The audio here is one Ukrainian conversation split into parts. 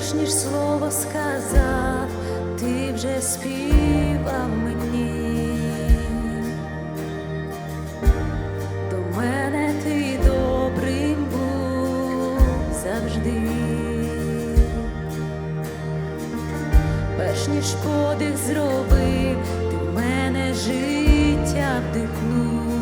перш ніж слово сказав, ти вже співав мені. До мене ти добрим був завжди. Перш ніж подих зробив, ти в мене життя вдихнув.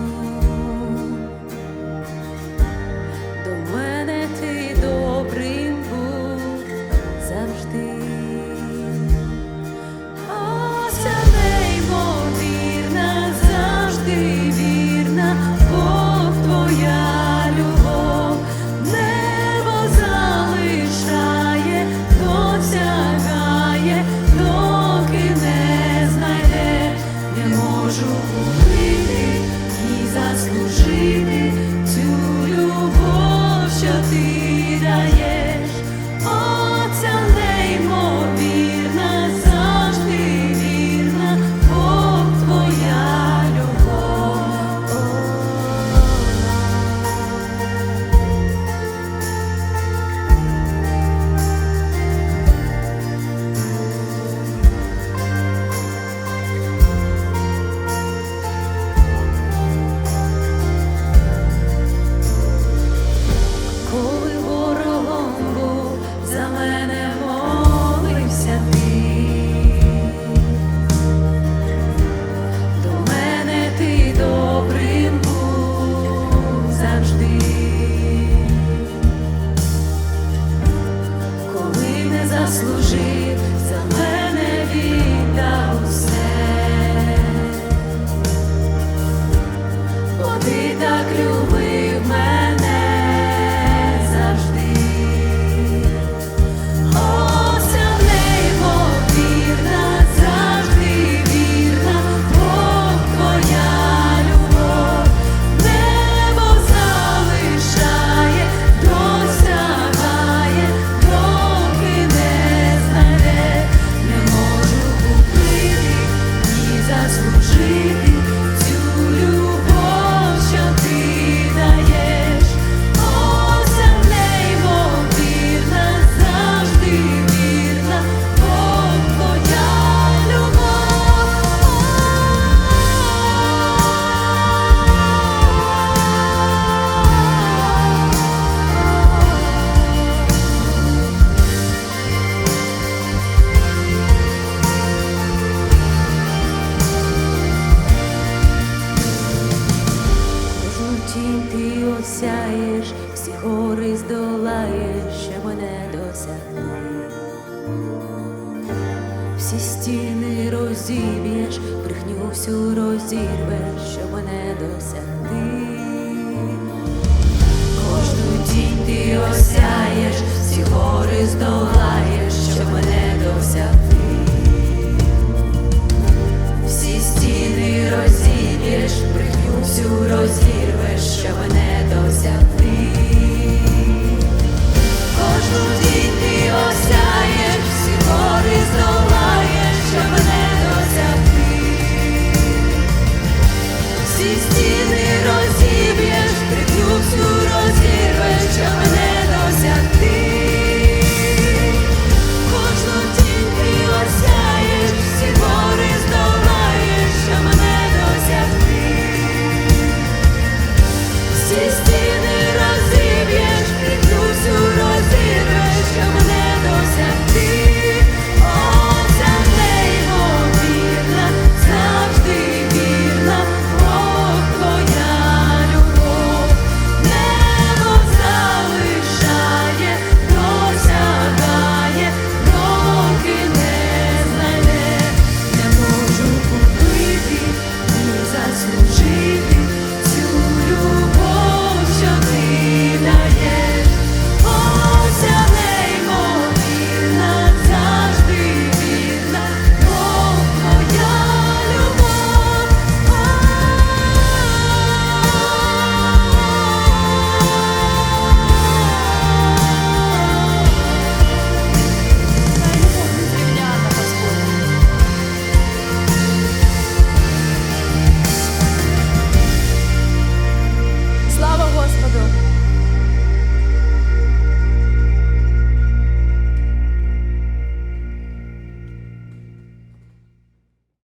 Був, гори здолає, що мене досягне, всі стіни розіб'єш, брехню всю розірвеш, що мене досягти, кожну тінь ти осяєш, всі гори здолаєш, що мене досягти, всі стіни розіб'єш, брехню всю розірвеш, що мене.